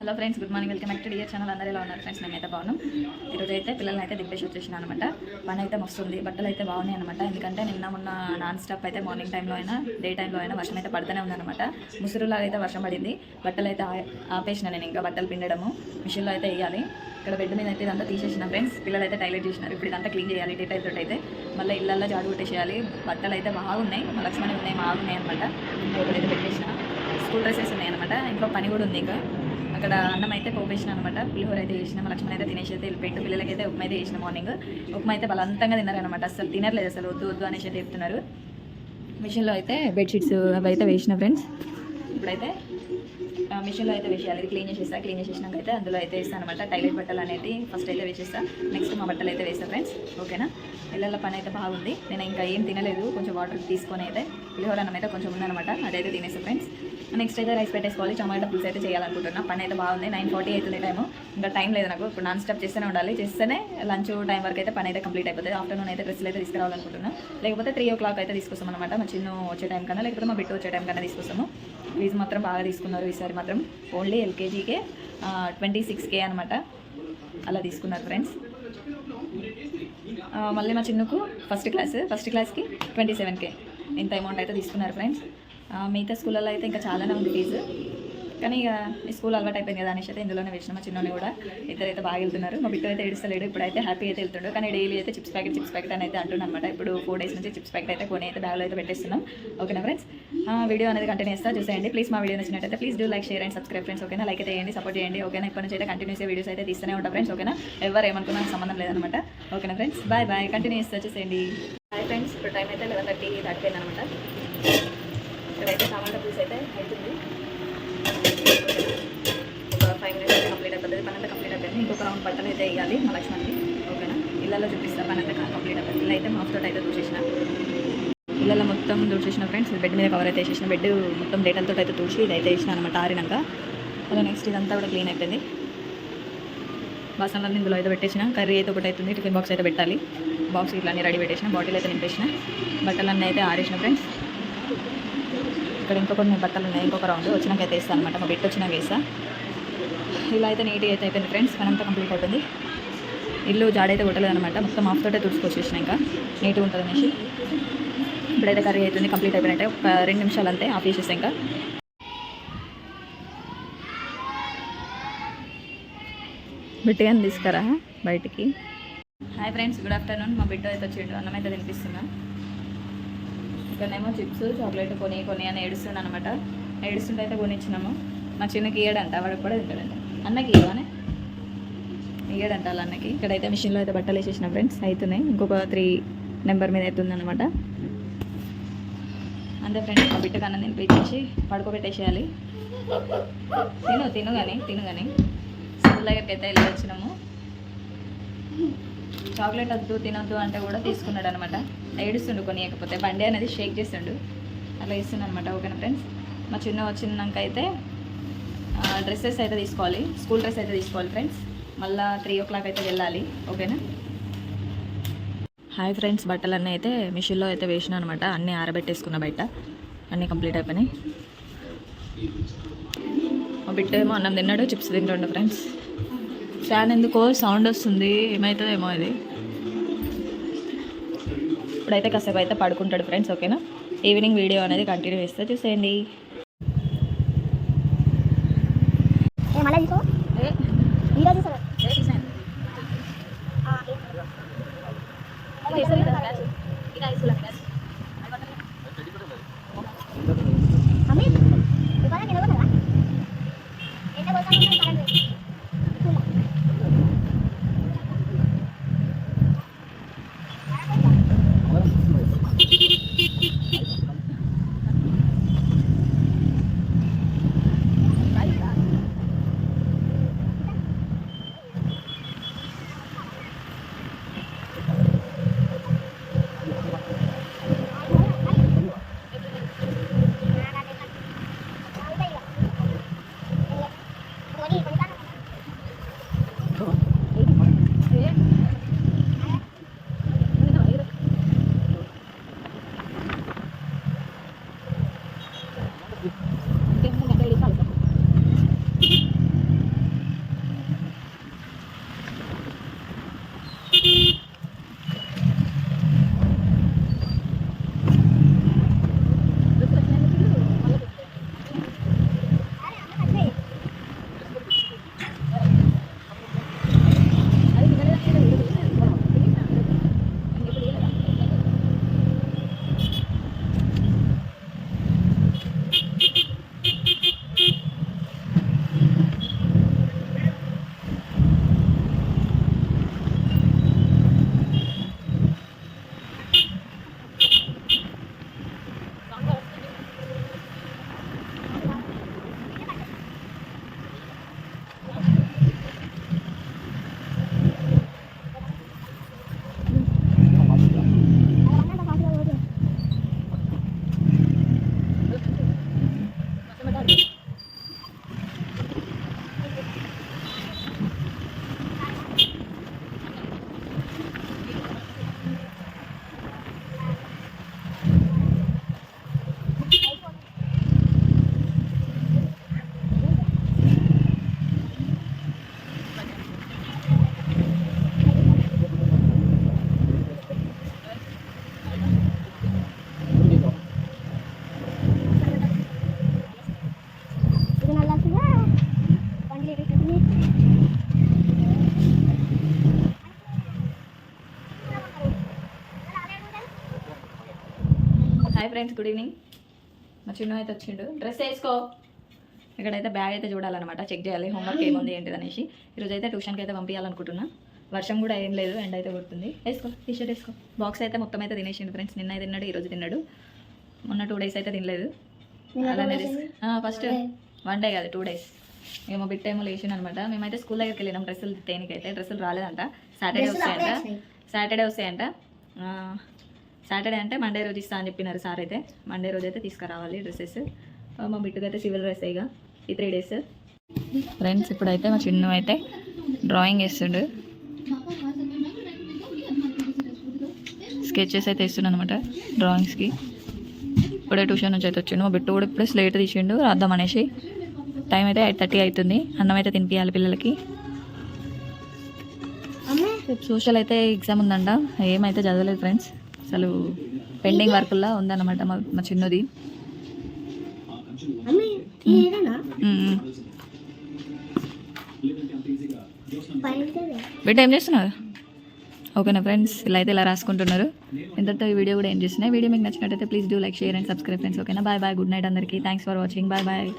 Hello friends good morning. Welcome back to dear channel. అందరూ ఎలా ఉన్నారు? ఫ్రెండ్స్ మేమైతే బాగున్నాం ఈరోజు అయితే పిల్లల్ని అయితే దింపేసి వచ్చేసిన అనమాట పని అయితే వస్తుంది బట్టలు అయితే బాగున్నాయి అనమాట ఎందుకంటే నిన్న మొన్న నాన్ స్టాప్ అయితే మార్నింగ్ టైంలో అయినా డే టైంలో అయినా వర్షం అయితే పడుతూనే ఉందన్నమాట. ముసురులాగా అయితే వర్షం పడింది. బట్టలు అయితే ఆ- ఆపేసిన నేను ఇంకా బట్టలు పిండడము. మిషన్లో అయితే వేయాలి. ఇక్కడ బెడ్ మీద అయితే ఇదంతా తీసేసిన ఫ్రెండ్స్. పిల్లలు అయితే టైలెట్ చేసినారు ఇప్పుడు ఇదంతా క్లీన్ చేయాలి. డే తోటి అయితే. మళ్ళీ ఇళ్ళల్లో జాడు కొట్టేసేయాలి. బట్టలు అయితే బాగున్నాయి లక్ష్మణి ఉన్నాయి బాగున్నాయి అనమాట ఒకటైతే పెట్టేసిన. స్కూల్ డ్రెస్సెస్ ఉన్నాయి అనమాట ఇంట్లో పని కూడా ఉంది ఇంకా. అక్కడ అన్నం అయితే పోపేసిన అనమాట పులిహోర అయితే చేసిన లక్ష్మణ్ అయితే తినేసి అయితే వెళ్ళిపోయిండు. పిల్లలకి అయితే ఉప్మా అయితే చేసిన మార్నింగ్ ఉప్మా అయితే బలవంతంగా తిన్నారనమాట అసలు తినట్లేదు అసలు వద్దు వద్దు అనేసి అయితే చెప్తున్నారు. మిషన్లో అయితే బెడ్షీట్స్ అవి అయితే వేసిన ఫ్రెండ్స్. ఇప్పుడైతే ఆ, మిషన్లో అయితే వేసేయాలి. ఇది క్లీన్ చేసేస్తా క్లీన్ చేసేసినాక అయితే అందులో అయితే వేస్తాను అనమాట టైలెట్ బట్టలు అనేది ఫస్ట్ అయితే వేసేస్తా. నెక్స్ట్ మా బట్టలు అయితే వేస్తా ఫ్రెండ్స్. ఓకేనా? పిల్లల పని అయితే బాగుంది. నేను ఇంకా ఏం తినలేదు. కొంచెం వాటర్ తీసుకొని అయితే పులిహోర అన్నం అయితే కొంచెం ఉందనమాట అదైతే తినేస్తా ఫ్రెండ్స్. నెక్స్ట్ అయితే రైస్ పెట్టేసుకోవాలి. టమాటా పులుసు అయితే చేయాలనుకుంటున్నా. పని అయితే బాగుంది. నైన్ ఫార్టీ అవుతుంది టైము. ఇంకా టైం లేదు నాకు. ఇప్పుడు నాన్ స్టాప్ చేస్తూనే ఉండాలి. చేస్తేనే లంచ్ టైం వరకు అయితే పని అయితే కంప్లీట్ అయిపోతుంది. ఆఫ్టర్నూన్ అయితే డ్రెస్సులు అయితే తీసుకురావాలనుకుంటున్నా. లేకపోతే త్రీ ఓ క్లాక్ అయితే తీసుకొస్తాం అనమాట మా చిన్న వచ్చే టైం కన్నా లేకపోతే మా బిట్టు వచ్చే టైం కన్నా తీసుకొస్తాము. ఫీజు మాత్రం బాగా తీసుకున్నారు ఈసారి మాత్రం. ఓన్లీ ఎల్కేజీకే ట్వంటీ సిక్స్ కే అనమాట అలా తీసుకున్నారు ఫ్రెండ్స్ మళ్ళీ మా చిన్నకు ఫస్ట్ క్లాస్ ఫస్ట్ క్లాస్కి ట్వంటీ సెవెన్ కే ఇంత అమౌంట్ అయితే తీసుకున్నారు ఫ్రెండ్స్ మిగతా స్కూళ్ళల్లో అయితే ఇంకా చాలానే ఉంది ఫీజు. కానీ ఇక ఈ స్కూల్ అలవాటు అయిపోయింది కదా అనేసి అయితే ఇందులోనే వేసిన. మా చిన్నోని కూడా ఇద్దరు అయితే బాగా వెళ్తున్నారు. మా బిడ్డ అయితే ఏడుస్తలేడు. ఇప్పుడు అయితే హ్యాపీ అయితే వెళ్తుండు. కానీ డైలీ అయితే చిప్స్ ప్యాకెట్ చిప్స్ ప్యాకెట్ అని అయితే అంటున్నాను అనమాట ఇప్పుడు ఫోర్ డేస్ నుంచి చిప్స్ ప్యాకెట్ అయితే కొని అయితే బ్యాగ్లో అయితే పెట్టేస్తున్నాం. ఓకేనా ఫ్రెండ్స్ వీడియో అనేది కంటిన్యూ చేస్తా. చూసేయండి. ప్లీజ్ మా వీడియో నచ్చినట్టయితే please do like share and subscribe friends ఓకేనా లైక్ అయితే చేయండి సపోర్ట్ చేయండి. ఓకేనా ఇప్పటి నుంచి అయితే కంటిన్యూస్ వీడియోస్ అయితే తీస్తూనే ఉంటాం ఫ్రెండ్స్ ఓకేనా ఎవరు ఏమనుకున్నా సంబంధం లేదనమాట ఓకేనా ఫ్రెండ్స్ బాయ్ బాయ్ కంటిన్యూ చేస్తా. చూసేయండి. బాయ్ ఫ్రెండ్స్ ఇప్పుడు టైం అయితే లెవెన్ థర్టీ థర్టీ అనమాట ఇక్కడైతే టమాటా పులుసు అయితే అవుతుంది. ఒక ఫైవ్ మినిట్స్ అయితే కంప్లీట్ అయిపోతుంది. పని అంతా కంప్లీట్ అయిపోయింది. ఇంకొక రౌండ్ బట్టలు అయితే వేయాలి మా లక్ష్మణ్కి ఓకేనా? ఇళ్ళలో చూపిస్తాను పని అంతా కంప్లీట్ అయిపోతుంది ఇలా అయితే మాఫ్ తోట అయితే చూసేసిన ఇళ్ళలో మొత్తం తుడిచేసిన ఫ్రెండ్స్ బెడ్ మీద కవర్ అయితే వేసేసిన. బెడ్ మొత్తం డేటాలతో అయితే తుడిచి ఇదైతే వేసిన అనమాట ఆరినాక. అలా నెక్స్ట్ ఇదంతా కూడా క్లీన్ అయిపోయింది. బాసనలన్నీ ఇందులో అయితే పెట్టేసిన. కర్రీ అయితే ఒకటి అవుతుంది. టిఫిన్ బాక్స్ అయితే పెట్టాలి. బాక్స్ ఇట్లా అన్నీ రెడీ పెట్టేసిన. బాటిల్ అయితే నింపేసిన. బట్టలన్నీ అయితే ఆరేసిన ఫ్రెండ్స్ ఇక్కడ ఇంకొక కొన్ని బట్టలు ఉన్నాయి ఇంకొక రౌండ్ వచ్చినాక అయితే వేస్తాను అనమాట మా బిట్ వచ్చినాక వేస్తా. ఇలా అయితే నీట్గా అయితే అయిపోయింది ఫ్రెండ్స్ పనంతా అంతా కంప్లీట్ అయిపోయింది. ఇల్లు జాడైతే కొట్టలేదు అనమాట మొత్తం ఆఫ్ తోటే తుడుచుకొచ్చేసిన ఇంకా. నీట్గా ఉంటుంది అనేసి. ఇప్పుడైతే కర్రీ అవుతుంది కంప్లీట్ అయిపోయినట్టే. ఒక రెండు నిమిషాలు అంతే ఆఫ్ చేసేస్తే ఇంకా. బిట్టుగాని తీసుకురా బయటికి? హాయ్ ఫ్రెండ్స్ గుడ్ ఆఫ్టర్నూన్ మా బిడ్డ అయితే వచ్చిండు అన్నం అయితే తినిపిస్తున్నా. ఇక్కడనేమో చిప్స్ చాక్లెట్ కొని కొని అని ఏడుస్తుండ అనమాట ఏడుస్తుంటే అయితే కొనిచ్చినాము. మా చిన్నకి ఇయ్యడంట వాడికి కూడా తింటాడంట. అన్నకి ఇవ్వనే ఇయ్యడంట వాళ్ళ అన్నకి. ఇక్కడైతే మిషన్లో అయితే బట్టలు వేసేసిన ఫ్రెండ్స్ అవుతున్నాయి ఇంకొక త్రీ నెంబర్ మీద అవుతుంది అనమాట అంతే ఫ్రెండ్స్ మా బిడ్డకు అన్నం తినిపించేసి పడుకోబెట్టేసేయాలి. తిను తిను కానీ తిను కానీ స్కూల్ దగ్గరికి అయితే వెళ్ళి వచ్చినాము. చాక్లెట్ వద్దు తినొద్దు అంటే కూడా తీసుకున్నాడు అనమాట ఏడుస్తుండు కొనియకపోతే బండి అనేది షేక్ చేస్తుండు. అలా ఇస్తుండు అనమాట ఓకేనా ఫ్రెండ్స్? మా చిన్న వచ్చినాక అయితే డ్రెస్సెస్ అయితే తీసుకోవాలి స్కూల్ డ్రెస్ అయితే తీసుకోవాలి ఫ్రెండ్స్. మళ్ళీ త్రీ ఓ క్లాక్ అయితే వెళ్ళాలి ఓకేనా? హాయ్ ఫ్రెండ్స్ బట్టలన్నీ అయితే మిషన్లో అయితే వేసిన అనమాట అన్నీ ఆరబెట్టేసుకున్న బయట. అన్నీ కంప్లీట్ అయిపోయినాయి. మా బిడ్డ ఏమో అన్నం తిన్నాడు చిప్స్ తింటుండు ఫ్రెండ్స్. ఫ్యాన్ ఎందుకో సౌండ్ వస్తుంది ఏమవుతుందేమో ఇది ఇప్పుడైతే కాసేపు అయితే పడుకుంటాడు ఫ్రెండ్స్ ఓకేనా? ఈవినింగ్ వీడియో అనేది కంటిన్యూ చేస్తే చూసేయండి. ఫ్రెండ్స్ గుడ్ ఈవినింగ్ మా చిన్న అయితే వచ్చిండు. డ్రెస్ వేసుకో. ఇక్కడైతే బ్యాగ్ అయితే చూడాలన్నమాట. చెక్ చేయాలి. హోంవర్క్ ఏముంది ఏంటిది అనేసి. ఈరోజు అయితే ట్యూషన్కి అయితే పంపించాలనుకుంటున్నా వర్షం కూడా ఏం లేదు ఎండ్ అయితే కొడుతుంది. వేసుకో టీ షర్ట్ వేసుకో. బాక్స్ అయితే మొత్తం అయితే తినేసిండు ఫ్రెండ్స్ నిన్న అయితే తిన్నాడు ఈరోజు తిన్నాడు. మొన్న టూ డేస్ అయితే తినలేదు. అలానే ఫస్ట్ వన్ డే కాదు టూ డేస్ ఇక మా బిట్ టైం లేచిన అనమాట మేమైతే స్కూల్ దగ్గరికి వెళ్ళినాం డ్రెస్సులు తేనికి అయితే డ్రెస్సులు రాలేదంట. సాటర్డే వస్తాయంట. సాటర్డే వస్తాయంట. సాటర్డే అంటే మండే రోజు ఇస్తా అని చెప్పినారు సార్ అయితే. మండే రోజు అయితే తీసుకురావాలి డ్రెస్సెస్. మా బిట్టుకు అయితే సివిల్ డ్రెస్ ఇక. ఈ త్రీ డేస్ ఫ్రెండ్స్ ఇప్పుడైతే మా చిన్న అయితే డ్రాయింగ్ వేస్తుండు. స్కెచెస్ అయితే వేస్తున్నాను అనమాట డ్రాయింగ్స్కి ఇప్పుడే ట్యూషన్ నుంచి అయితే వచ్చిండు. మా బిట్టు కూడా ఇప్పుడే స్లేట్ తీసిండు. రాద్దాం అనేసి. టైం అయితే ఎయిట్ థర్టీ అవుతుంది. అన్నం అయితే తినిపించాలి పిల్లలకి. సోషల్ అయితే ఎగ్జామ్ ఉందంట. ఏమైతే చదవలేదు ఫ్రెండ్స్ అసలు పెండింగ్ వర్క్లా ఉందన్నమాట మా మా చిన్నది. బిడ్డ ఏం చేస్తున్నారు? ఓకేనా ఫ్రెండ్స్ ఇలా అయితే ఇలా రాసుకుంటున్నారు. ఇంతటితో ఈ వీడియో కూడా ఏం చేస్తున్నాయి వీడియో మీకు నచ్చినట్టయితే please do like share and subscribe friends ఓకేనా? బాయ్ బాయ్ గుడ్ నైట్ అందరికీ. Thanks for watching. Bye bye.